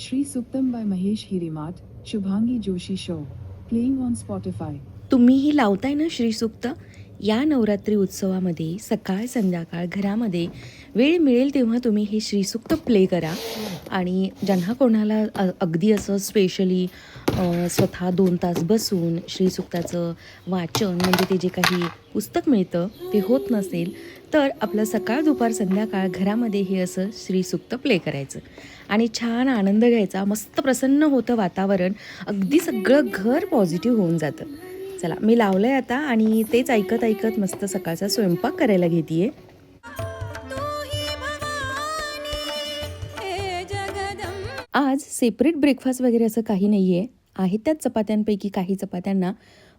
Shri Suktam by Mahesh Hirimat, Shubhangi Joshi show Playing on Spotify. तुम्हीही लावताय ना श्रीसुक्त या नवरात्री उत्सवामध्ये सकाळ संध्याकाळ घरामध्ये वेळ मिळेल तेव्हा तुम्ही हे श्रीसुक्त प्ले करा आणि ज्यांना कोणाला अगदी असं स्पेशली स्वतः दोन तास बसून श्रीसुक्ताचं वाचन म्हणजे ते जे काही पुस्तक मिळतं ते होत नसेल तर आपलं सकाळ दुपार संध्याकाळ घरामध्ये हे असं श्रीसुक्त प्ले करायचं. आणि छान आनंद घ्यायचा मस्त प्रसन्न होतं वातावरण अगदी सगळं घर पॉझिटिव्ह होऊन जातं. चला मी लावलं आहे आता आणि तेच ऐकत ऐकत मस्त सकाळचा स्वयंपाक करायला घेते आज सेपरेट ब्रेकफास्ट वगैरे असं काही नाही आहे आहेत त्याच चपात्यांपैकी काही चपात्यांना.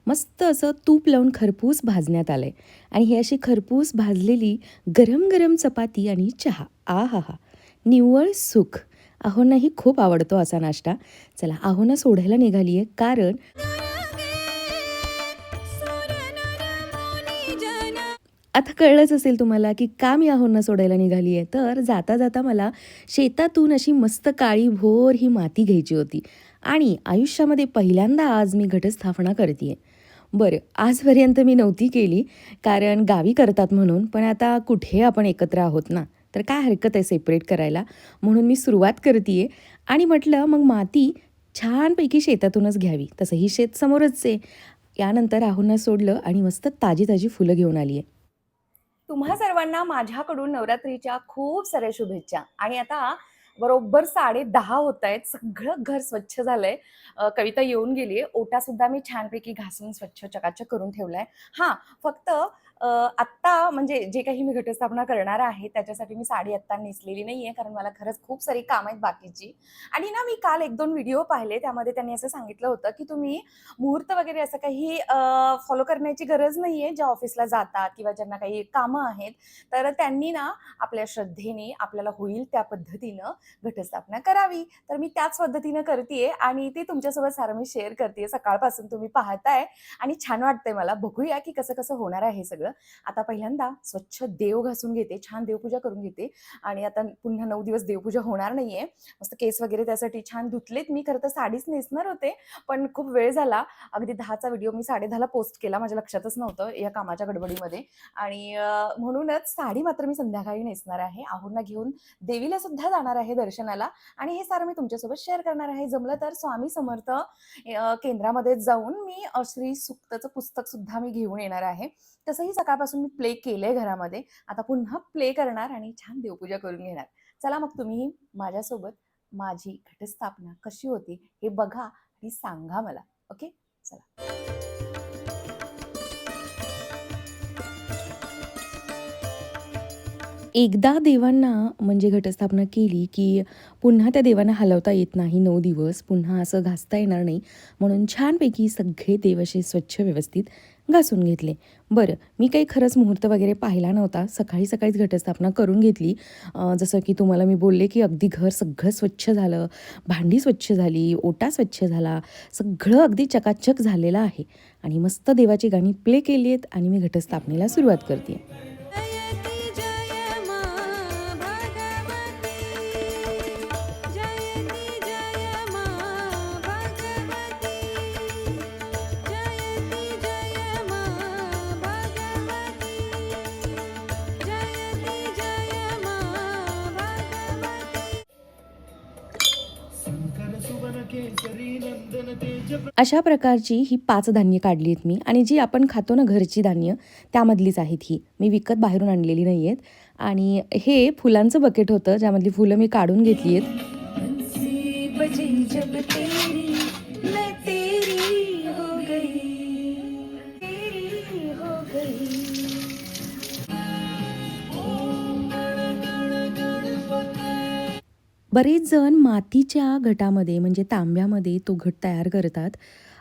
मस्त असं तूप लावून खरपूस भाजण्यात आलं आहे आणि ही अशी खरपूस भाजलेली गरम गरम चपाती आणि चहा. आ हा हा निव्वळ सुख. आहोंनाही खूप आवडतो असा नाश्ता. चला आहोना सोडायला निघाली आहे कारण आता कळलंच असेल तुम्हाला की का मी आहोंना सोडायला निघाली आहे तर जाता जाता मला शेतातून अशी मस्त काळी भोर ही माती घ्यायची होती. आणि आयुष्यामध्ये पहिल्यांदा आज मी घटस्थापना करते आहे बरं आजपर्यंत मी नव्हती केली कारण गावी करतात म्हणून पण आता कुठे आपण एकत्र आहोत ना? तर काय हरकत आहे सेपरेट करायला? म्हणून मी सुरुवात करते आणि म्हटलं मग माती छानपैकी शेतातूनच घ्यावी. तसं ही शेत समोरच आहे. यानंतर राहुलनं सोडलं आणि मस्त ताजी ताजी फुलं घेऊन आली आहे तुम्हा सर्वांना माझ्याकडून नवरात्रीच्या खूप साऱ्या शुभेच्छा. आणि आता बरोबर साडे दहा होत आहेत सगळं घर स्वच्छ झालंय. कविता येऊन गेली ओटा सुद्धा मी छानपैकी घासून स्वच्छ चकाचक करून ठेवलाय. हा फक्त आत्ता म्हणजे जे काही मी घटस्थापना करणार आहे त्याच्यासाठी मी साडी आत्ता नेसलेली नाहीये कारण मला खरंच खूप सारी कामं आहेत बाकीची. आणि ना मी काल एक दोन व्हिडिओ पाहिले त्यामध्ये त्यांनी असं सांगितलं होतं की तुम्ही मुहूर्त वगैरे असं काही फॉलो करण्याची गरज नाहीये ज्या ऑफिसला जातात किंवा ज्यांना काही कामं आहेत तर त्यांनी ना आपल्या श्रद्धेने आपल्याला होईल त्या पद्धतीनं घटस्थापना करावी. तर मी त्याच पद्धतीनं करते आणि ते तुमच्यासोबत सारं मी शेअर करते सकाळपासून तुम्ही पाहताय आणि छान वाटतंय मला. बघूया की कसं कसं होणार आहे हे सगळं. आता पहिल्यांदा स्वच्छ देव घासून घेते छान देवपूजा करून घेते. आणि आता पुन्हा नऊ दिवस देवपूजा होणार नाहीये. मस्त केस वगैरे त्यासाठी छान धुतलेत. मी खरं तर साडीच नेसणार होते पण खूप वेळ झाला. अगदी दहाचा व्हिडिओ मी साडे दहाला पोस्ट केला माझ्या लक्षातच नव्हतं या कामाच्या गडबडीमध्ये. आणि म्हणूनच साडी मात्र मी संध्याकाळी नेसणार आहे. आहोंना घेऊन देवीला सुद्धा जाणार आहे दर्शनाला. आणि हे सारं मी तुमच्यासोबत शेअर करणार आहे. जमलं तर स्वामी समर्थ केंद्रामध्ये जाऊन मी श्री सुक्तचं पुस्तक सुद्धा मी घेऊन येणार आहे. तसंही सकाळपासून मी प्ले केलंय घरामध्ये. आता पुन्हा प्ले करणार आणि छान देवपूजा करून घेणार. चला मग तुम्ही माझ्यासोबत माझी घटस्थापना कशी होती हे बघा आणि सांगा मला. ओके चला. एकदा देवांना म्हणजे घटस्थापना केली की पुन्हा त्या देवांना हलवता येत नाही नऊ दिवस. पुन्हा असं घासता येणार नाही. म्हणून छानपैकी सगळे देव असे स्वच्छ व्यवस्थित घासून घेतले. बरं मी काही खरंच मुहूर्त वगैरे पाहिला नव्हता. सकाळी सकाळीच घटस्थापना करून घेतली. जसं की तुम्हाला मी बोलले की अगदी घर सगळं स्वच्छ झालं. भांडी स्वच्छ झाली ओटा स्वच्छ झाला. सगळं अगदी चकाचक झालेलं आहे. आणि मस्त देवाची गाणी प्ले केली आहेत आणि मी घटस्थापनेला सुरुवात करते अशा प्रकारची ही पाच धान्य काढली आहेत मी आणि जी आपण खातो ना घरची धान्य त्यामधलीच आहेत ही. मी विकत बाहेरून आणलेली नाही आहेत. आणि हे फुलांचं बकेट होतं ज्यामधली फुलं मी काढून घेतली आहेत. बरेच जण मातीच्या घटामध्ये म्हणजे तांब्यामध्ये तो घट तयार करतात.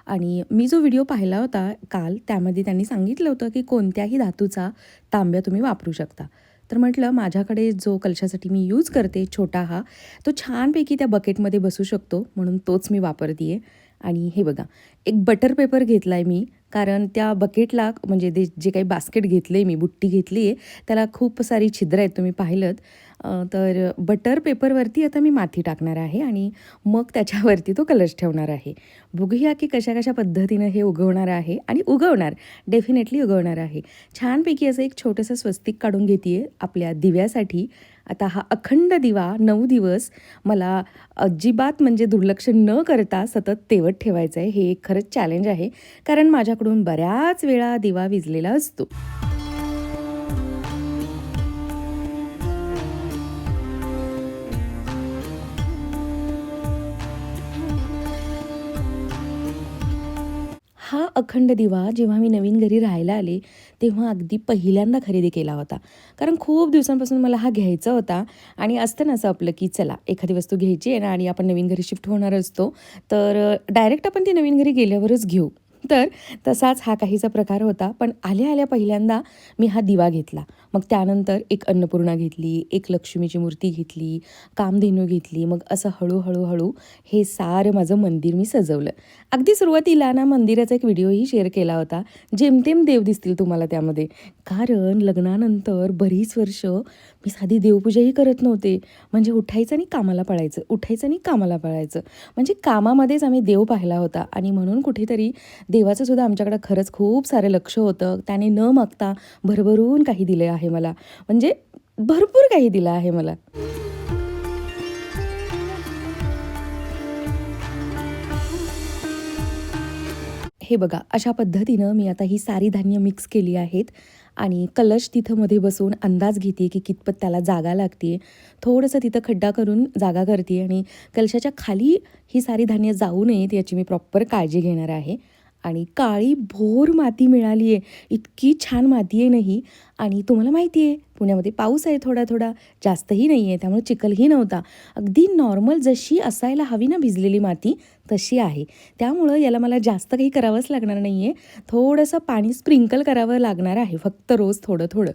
आणि मी जो व्हिडिओ पाहिला होता काल त्यामध्ये त्यांनी सांगितलं होतं की कोणत्याही धातूचा तांब्या तुम्ही वापरू शकता. तर म्हटलं माझ्याकडे जो कलशासाठी मी यूज करते छोटा हा तो छानपैकी त्या बकेटमध्ये बसू शकतो म्हणून तोच मी वापरते आहे आणि हे बघा एक बटर पेपर घेतला आहे मी कारण त्या बकेटला म्हणजे ते जे काही बास्केट घेतलं आहे मी बुट्टी घेतली आहे त्याला खूप सारी छिद्र आहेत तुम्ही पाहिलं तर बटर पेपरवरती आता मी माती टाकणार आहे आणि मग त्याच्यावरती तो कलश ठेवणार आहे. बघूया की कशा कशा पद्धतीनं हे उगवणार आहे आणि उगवणार डेफिनेटली उगवणार आहे. छानपैकी असं एक छोटंसं स्वस्तिक काढून घेते आहे आपल्या दिव्यासाठी. आता हा अखंड दिवा नऊ दिवस मला अजिबात म्हणजे दुर्लक्ष न करता सतत तेवत ठेवायचं आहे हे एक खरंच चॅलेंज आहे. कारण माझ्याकडून बऱ्याच वेळा दिवा विजलेला असतो. अखंड दिवा जेव्हा मी नवीन घरी राहायला आले तेव्हा अगदी पहिल्यांदा खरेदी केला होता. कारण खूप दिवसांपासून मला हा घ्यायचा होता आणि असतं ना असं आपलं की चला एखादी वस्तू घ्यायची आहे ना आणि आपण नवीन घरी शिफ्ट होणार असतो तर डायरेक्ट आपण ती नवीन घरी गेल्यावरच घेऊ. तर तसाच हा काहीचा प्रकार होता. पण आल्या आल्या पहिल्यांदा मी हा दिवा घेतला. मग त्यानंतर एक अन्नपूर्णा घेतली एक लक्ष्मीची मूर्ती घेतली कामधेनू घेतली. मग असं हळूहळू हळू हे सारं माझं मंदिर मी सजवलं. अगदी सुरुवातीला ना मंदिराचा एक व्हिडिओही शेअर केला होता. जेमतेम देव दिसतील तुम्हाला त्यामध्ये. कारण लग्नानंतर बरीच वर्ष मी साधी देवपूजाही करत नव्हते. म्हणजे उठायचं आणि कामाला पळायचं. उठायचं आणि कामाला पळायचं. म्हणजे कामामध्येच आम्ही देव पाहिला होता. आणि म्हणून कुठेतरी देवाचं सुद्धा आमच्याकडं खरंच खूप सारं लक्ष होतं. त्याने न मागता भरभरून काही दिलं आहे मला. म्हणजे भरपूर काही दिलं आहे मला. हे बघा अशा पद्धतीनं मी आता ही सारी धान्य मिक्स केली आहेत आणि कलश तिथं मध्ये बसून अंदाज घेते की कितपत त्याला जागा लागते थोडंसं तिथं खड्डा करून जागा करते आणि कलशाच्या खाली ही सारी धान्य जाऊ नयेत याची मी प्रॉपर काळजी घेणार आहे. आणि काळी भोर माती मिळाली आहे. इतकी छान माती आहे नाही आणि तुम्हाला माहिती आहे पुण्यामध्ये पाऊस आहे थोडा थोडा. जास्तही नाही आहे त्यामुळे चिखलही नव्हता. अगदी नॉर्मल जशी असायला हवी ना भिजलेली माती तशी आहे. त्यामुळं याला मला जास्त काही करावंच लागणार नाही आहे थोडंसं पाणी स्प्रिंकल करावं लागणार आहे फक्त रोज थोडं थोडं.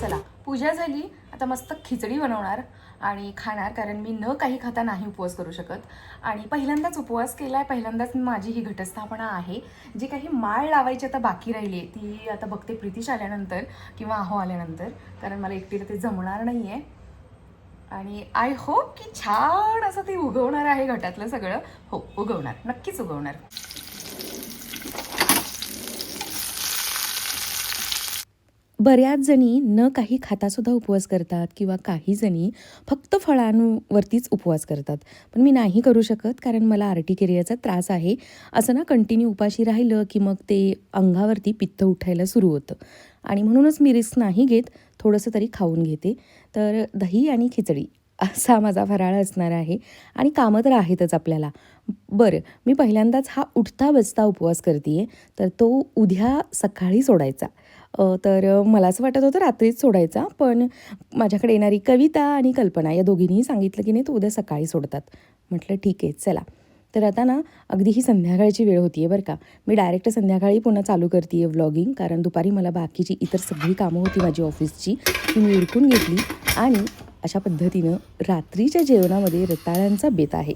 चला पूजा झाली. आता मस्त खिचडी बनवणार आणि खाणार कारण मी न काही खाता नाही उपवास करू शकत. आणि पहिल्यांदाच उपवास केला आहे पहिल्यांदाच माझी ही घटस्थापना आहे. जी काही माळ लावायची आता बाकी राहिली आहे ती आता बघते प्रितीश आल्यानंतर किंवा अहो आल्यानंतर कारण मला एकटीला ते जमणार नाही आहे आणि आय होप की छान असं ते उगवणार आहे घटातलं सगळं. हो उगवणार नक्कीच उगवणार. बऱ्याच जणी न काही खातासुद्धा उपवास करतात किंवा काही जणी फक्त फळांवरतीच उपवास करतात. पण मी नाही करू शकत कारण मला आर्टिकेरियाचा त्रास आहे. असं ना कंटिन्यू उपाशी राहिलं की मग ते अंगावरती पित्त उठायला सुरू होतं. आणि म्हणूनच मी रिस्क नाही घेत थोडंसं तरी खाऊन घेते. तर दही आणि खिचडी असा माझा फराळ असणार आहे. आणि कामं तर आहेतच आपल्याला. बरं मी पहिल्यांदाच हा उठता बसता उपवास करते आहे तर तो उद्या सकाळी सोडायचा. तर मला असं वाटत होतं रात्रीच सोडायचा पण माझ्याकडे येणारी कविता आणि कल्पना या दोघींनीही सांगितलं की नाही तो उद्या सकाळी सोडतात. म्हटलं ठीक आहे चला. तर आता ना अगदी ही संध्याकाळची वेळ होती आहे बरं का. मी डायरेक्ट संध्याकाळी पुन्हा चालू करते आहे व्लॉगिंग कारण दुपारी मला बाकीची इतर सगळी कामं होती माझी ऑफिसची ती मी उरकून घेतली आणि अशा पद्धतीनं रात्रीच्या जेवणामध्ये रताळ्यांचा बेत आहे.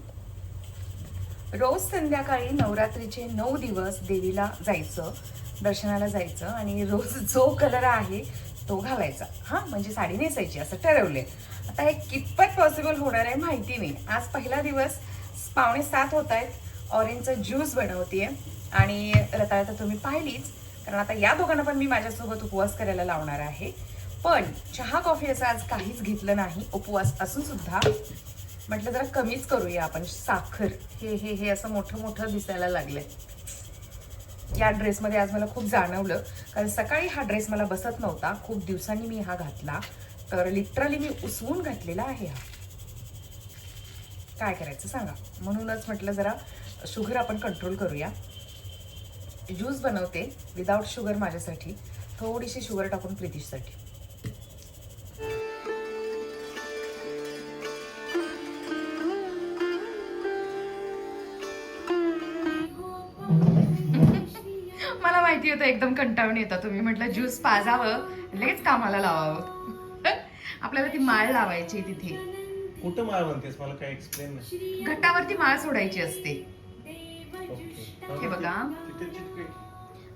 रोज संध्याकाळी नवरात्रीचे नऊ दिवस देवीला जायचं दर्शनाला जायचं आणि रोज जो कलर आहे तो घालायचा. हां म्हणजे साडी नेसायची असं ठरवले आता हे कितपत पॉसिबल होणार आहे माहिती नाही. आज पहिला दिवस पावणे सात होत आहेत. ऑरेंजचा ज्यूस बनवतेय. आणि रताळ तर तुम्ही पाहिलीच कारण आता या दोघांना पण मी माझ्यासोबत उपवास करायला लावणार आहे. पण चहा कॉफी असं आज काहीच घेतलं नाही. उपवास असून सुद्धा म्हटलं जरा कमीच करूया आपण. साखर हे हे हे असं मोठं मोठं दिसायला लागलंय. या ड्रेसमध्ये आज मला खूप जाणवलं. कारण सकाळी हा ड्रेस मला बसत नव्हता. खूप दिवसांनी मी हा घातला. तर लिटरली मी उसवून घातलेला आहे हा. काय करायचं सांगा. म्हणूनच म्हटलं जरा शुगर आपण कंट्रोल करूया. ज्यूस बनवते विदाऊट शुगर माझ्यासाठी. थोडीशी शुगर टाकून प्रितीशसाठी. होतं एकदम कंटाळून येतं तुम्ही. म्हटलं ज्यूस पाजावं लगेच कामाला लावावं. आपल्याला ती माळ लावायची तिथे. कुठं माळ म्हणतेस? मला काय एक्सप्लेन नाही. घटावरती माळ सोडायची असते. हे बघा.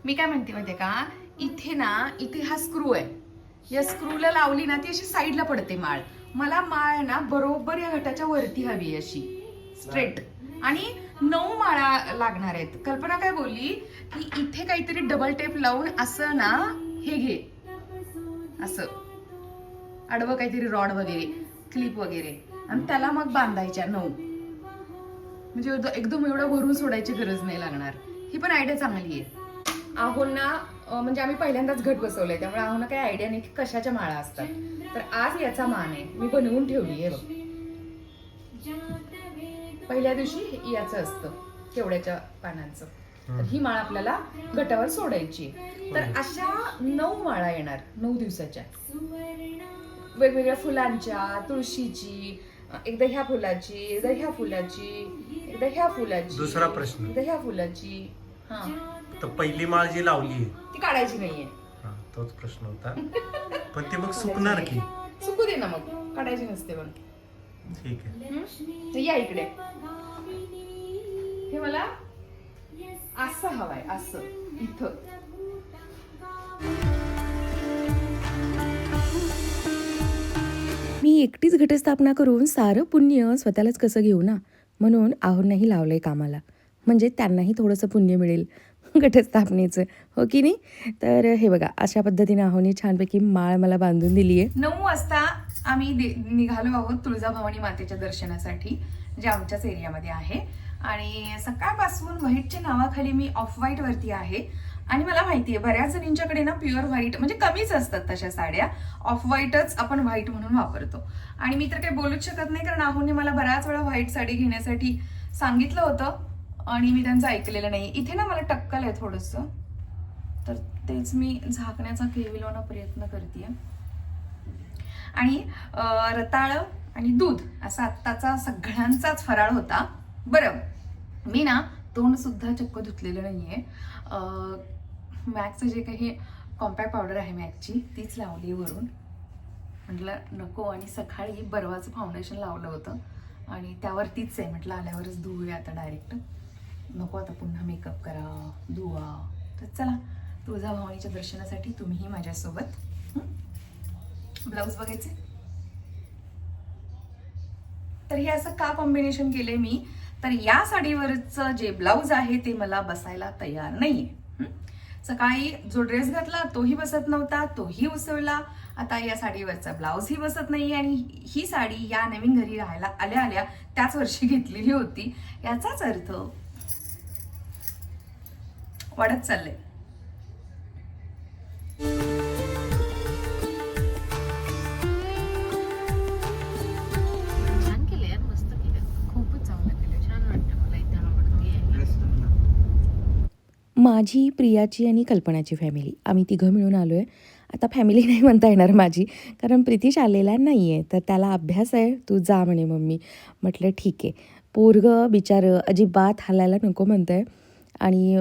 मी काय म्हणते माहितीये का? इथे ना इथे हा स्क्रू आहे. या स्क्रूला लावली ना ती अशी साईडला पडते माळ. मला माळ ना बरोबर या घटाच्या वरती हवी अशी. स्ट्रेट आणि नऊ माळा लागणार आहेत. कल्पना काय बोलली? की इथे काहीतरी डबल टेप लावून असं ना हे घे. असं. आडवं काहीतरी रॉड वगैरे क्लिप वगैरे. आणि त्याला मग बांधायच्या नऊ. म्हणजे एकदम एवढं भरून सोडायची गरज नाही लागणार. ही पण आयडिया चांगली आहे. आहोंना म्हणजे आम्ही पहिल्यांदाच घट बसवलंय. त्यामुळे आहोंना काही आयडिया नाही की कशाच्या माळा असतात. तर आज याचा मान आहे. मी बनवून ठेवली आहे बघ. पहिल्या दिवशी याचं असतं केवड्याच्या पानांचं. तर ही माळ आपल्याला गटावर सोडायची. तर अशा नऊ माळा येणार नऊ दिवसाच्या. वेगवेगळ्या फुलांच्या तुळशीची एकदा ह्या फुलाची एकदा ह्या फुलाची एकदा ह्या फुलाची दुसरा प्रश्न. एकदा ह्या फुलाची. हा. तर पहिली माळ जी लावली ती काढायची नाहीये. हा, तोच प्रश्न होता. पण ते मग सुकणार की? चुकू दे ना मग. काढायची नसते पण ठीक आहे. या इकडे. हे मला असं हवंय असं. इथं. मी एकटीच घटस्थापना करून सारं पुण्य स्वतःलाच कसं घेऊ ना? म्हणून आहोंनाही लावलं आहे कामाला. म्हणजे त्यांनाही थोडंसं पुण्य मिळेल घटस्थापनेचं. हो की नाही? तर हे बघा अशा पद्धतीने आहोने छानपैकी माळ मला बांधून दिली आहे नऊ वाजता आम्ही दे- निघालो आहोत तुळजाभवानी मातेच्या दर्शनासाठी जे आमच्याच एरियामध्ये आहे. आणि सकाळपासून व्हाईटच्या नावाखाली मी ऑफ व्हाईट वरती आहे. आणि मला माहिती आहे बऱ्याच जणींच्याकडे ना प्युअर व्हाईट म्हणजे कमीच असतात तशा साड्या. ऑफ व्हाईटच आपण व्हाईट म्हणून वापरतो. आणि मी तर काही बोलूच शकत नाही कारण आहोने मला बऱ्याच वेळा व्हाईट साडी घेण्यासाठी सांगितलं होतं आणि मी त्यांचं ऐकलेलं नाही. इथे ना मला टक्कल आहे थोडंसं. तर तेच मी झाकण्याचा केविलोना प्रयत्न करते आणि रताळं आणि दूध असा आत्ताचा सगळ्यांचाच फराळ होता. बरं मी ना तोंडसुद्धा चक्क धुतलेलं नाही आहे मॅकचं जे काही कॉम्पॅक्ट पावडर आहे मॅकची तीच लावली वरून. म्हटलं नको आणि सकाळी बर्वाचं फाउंडेशन लावलं होतं. आणि त्यावरतीच आहे म्हटलं आल्यावरच धुवूया आता डायरेक्ट. नको आता पुन्हा मेकअप करा धुवा. तर चला तुळजाभवानीच्या दर्शनासाठी तुम्हीही माझ्यासोबत ब्लाऊज बघायचे? तर हे असं का कॉम्बिनेशन केले मी? तर या साडीवरचं जे ब्लाऊज आहे ते मला बसायला तयार नाहीये. सकाळी जो ड्रेस घातला तोही बसत नव्हता तोही उसवला आता या साडीवरचा ब्लाऊजही बसत नाही आणि ही साडी या नवीन घरी राहायला आल्या आल्या त्याच वर्षी घेतलेली होती. याचाच अर्थ वाढत चाललंय. माझी प्रियाची आणि कल्पनाची फॅमिली आम्ही तिघं मिळून आलो आहे आता फॅमिली नाही म्हणता येणार माझी कारण प्रितीश आलेला नाही आहे तर त्याला अभ्यास आहे. तू जा म्हणे मम्मी. म्हटलं ठीक आहे. पोरगं बिचारं अजिबात हालायला नको म्हणतं आहे आणि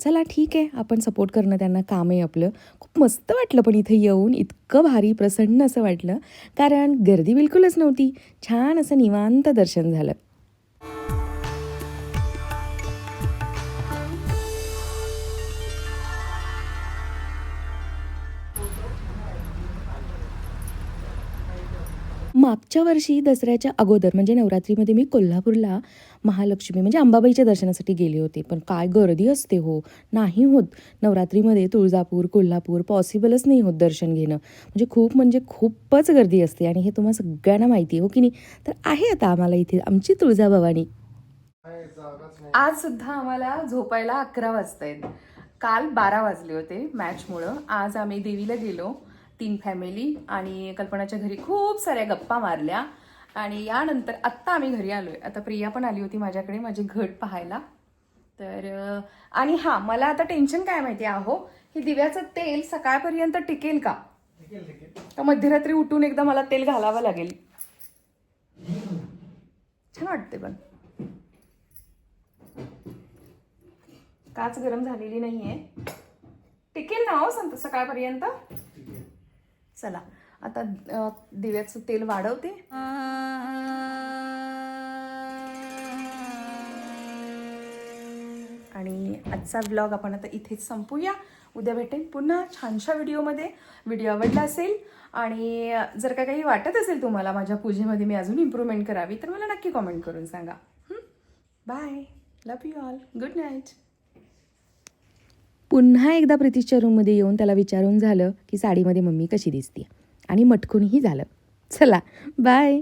चला ठीक आहे. आपण सपोर्ट करणं त्यांना काम आहे आपलं. खूप मस्त वाटलं पण इथं येऊन. इतकं भारी प्रसन्न असं वाटलं. कारण गर्दी बिलकुलच नव्हती. छान असं निवांत दर्शन झालं. मागच्या वर्षी दसऱ्याच्या अगोदर म्हणजे नवरात्रीमध्ये मी कोल्हापूरला महालक्ष्मी म्हणजे अंबाबाईच्या दर्शनासाठी गेले होते. पण काय गर्दी असते हो. नाही होत. नवरात्रीमध्ये तुळजापूर कोल्हापूर पॉसिबलच नाही होत दर्शन घेणं. म्हणजे खूप म्हणजे खूपच गर्दी असते. आणि हे तुम्हाला सगळ्यांना माहिती आहे हो की नाही? तर आहे आता आम्हाला इथे आमची तुळजाभवानी आज सुद्धा आम्हाला झोपायला अकरा वाजतायत. काल बारा वाजले होते मॅचमुळं आज आम्ही देवीला गेलो. तीन फॅमिली आणि कल्पनाच्या घरी खूप साऱ्या गप्पा मारल्या. आणि यानंतर आत्ता आम्ही घरी आलोय. आता प्रिया पण आली होती माझ्याकडे माझी घट पाहायला. तर आणि हां मला आता टेन्शन काय माहिती आहो की दिव्याचं तेल सकाळपर्यंत टिकेल का? का मध्यरात्री उठून एकदा मला तेल घालावं लागेल. छान वाटते पण. काच गरम झालेली नाहीये. टिकेल ना हो संत सकाळपर्यंत? चला. आता दिव्याचं तेल वाढवते. आणि आजचा ब्लॉग आपण आता इथेच संपूया. उद्या भेटेन पुन्हा छानशा व्हिडिओमध्ये. व्हिडिओ आवडला असेल आणि जर का काही वाटत असेल तुम्हाला माझ्या पूजेमध्ये मी अजून इम्प्रूव्हमेंट करावी तर मला नक्की कॉमेंट करून सांगा. Bye love you all good night पुन्हा एकदा प्रितीशच्या रूममध्ये येऊन त्याला विचारून झालं की साडीमध्ये मम्मी कशी दिसते आणि मटकूनही झालं. चला बाय